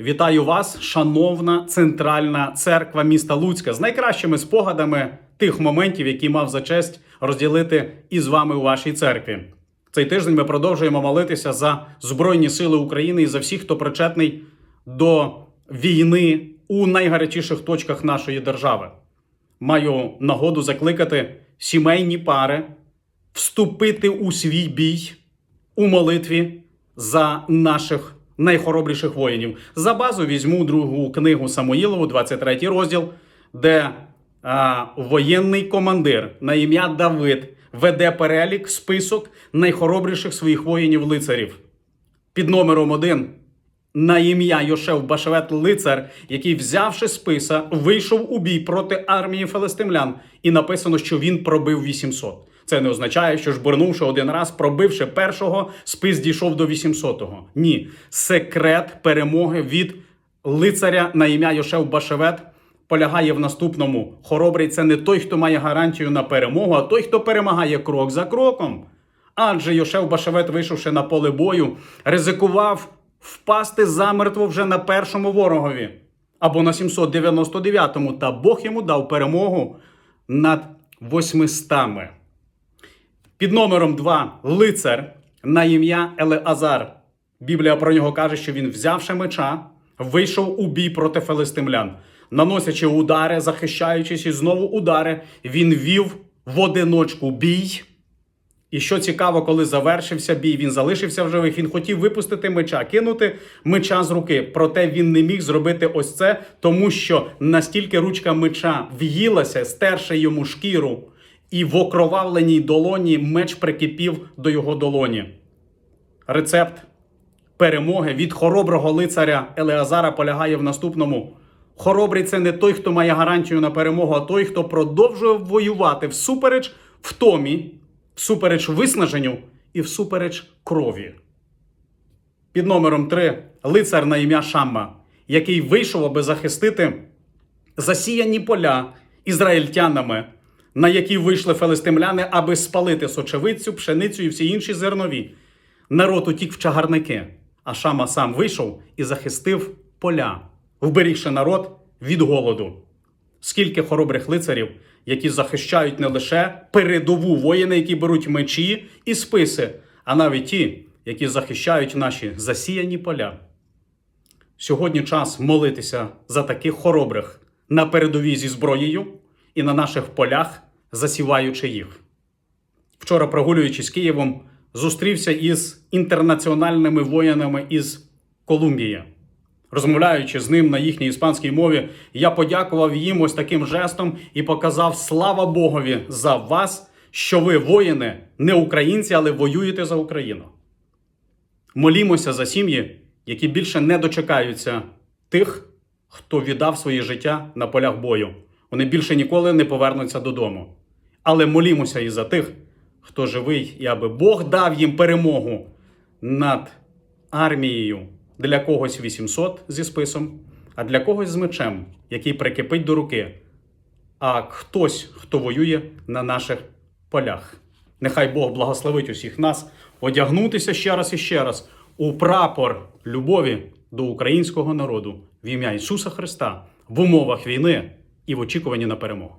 Вітаю вас, шановна центральна церква міста Луцька, з найкращими спогадами тих моментів, які мав за честь розділити із вами у вашій церкві. Цей тиждень ми продовжуємо молитися за Збройні Сили України і за всіх, хто причетний до війни у найгарячіших точках нашої держави. Маю нагоду закликати сімейні пари вступити у свій бій у молитві за наших найхоробріших воїнів. За базу візьму другу книгу Самуїлову, 23 розділ, де а, воєнний командир на ім'я Давид веде перелік, список найхоробріших своїх воїнів-лицарів. Під номером один на ім'я Йошев Башевет лицар, який, взявши списа, вийшов у бій проти армії филистимлян, і написано, що він пробив 800. Це не означає, що жбурнувши один раз, пробивши першого, спис дійшов до 800-го. Ні, секрет перемоги від лицаря на ім'я Йошев Башевет полягає в наступному: хоробрий це не той, хто має гарантію на перемогу, а той, хто перемагає крок за кроком. Адже Йошев Башевет, вийшовши на поле бою, ризикував впасти замертво вже на першому ворогові або на 799-му, та Бог йому дав перемогу над 800. Під номером 2 лицар на ім'я Елеазар. Біблія про нього каже, що він, взявши меча, вийшов у бій проти филистимлян. Наносячи удари, захищаючись і знову удари, він вів в одиночку бій. І що цікаво, коли завершився бій, він залишився в живих. Він хотів випустити меча, кинути меча з руки. Проте він не міг зробити ось це, тому що настільки ручка меча в'їлася, стерши йому шкіру, і в окровавленій долоні меч прикипів до його долоні. Рецепт перемоги від хороброго лицаря Елеазара полягає в наступному. Хоробрий це не той, хто має гарантію на перемогу, а той, хто продовжує воювати всупереч втомі, всупереч виснаженню і всупереч крові. Під номером 3 лицар на ім'я Шамма, який вийшов, аби захистити засіяні поля ізраїльтянами, на які вийшли филистимляни, аби спалити сочевицю, пшеницю і всі інші зернові. Народ утік в чагарники, а Шама сам вийшов і захистив поля, вберігши народ від голоду. Скільки хоробрих лицарів, які захищають не лише передову воїни, які беруть мечі і списи, а навіть ті, які захищають наші засіяні поля. Сьогодні час молитися за таких хоробрих на передовій зі зброєю і на наших полях, засіваючи їх. Вчора, прогулюючись Києвом, зустрівся із інтернаціональними воїнами із Колумбії. Розмовляючи з ним на їхній іспанській мові, я подякував їм ось таким жестом і показав слава Богові за вас, що ви воїни, не українці, але воюєте за Україну. Молімося за сім'ї, які більше не дочекаються тих, хто віддав своє життя на полях бою. Вони більше ніколи не повернуться додому. Але молімося і за тих, хто живий, і аби Бог дав їм перемогу над армією для когось 800 зі списом, а для когось з мечем, який прикипить до руки, а хтось, хто воює на наших полях. Нехай Бог благословить усіх нас одягнутися ще раз і ще раз у прапор любові до українського народу в ім'я Ісуса Христа в умовах війни і в очікуванні на перемогу.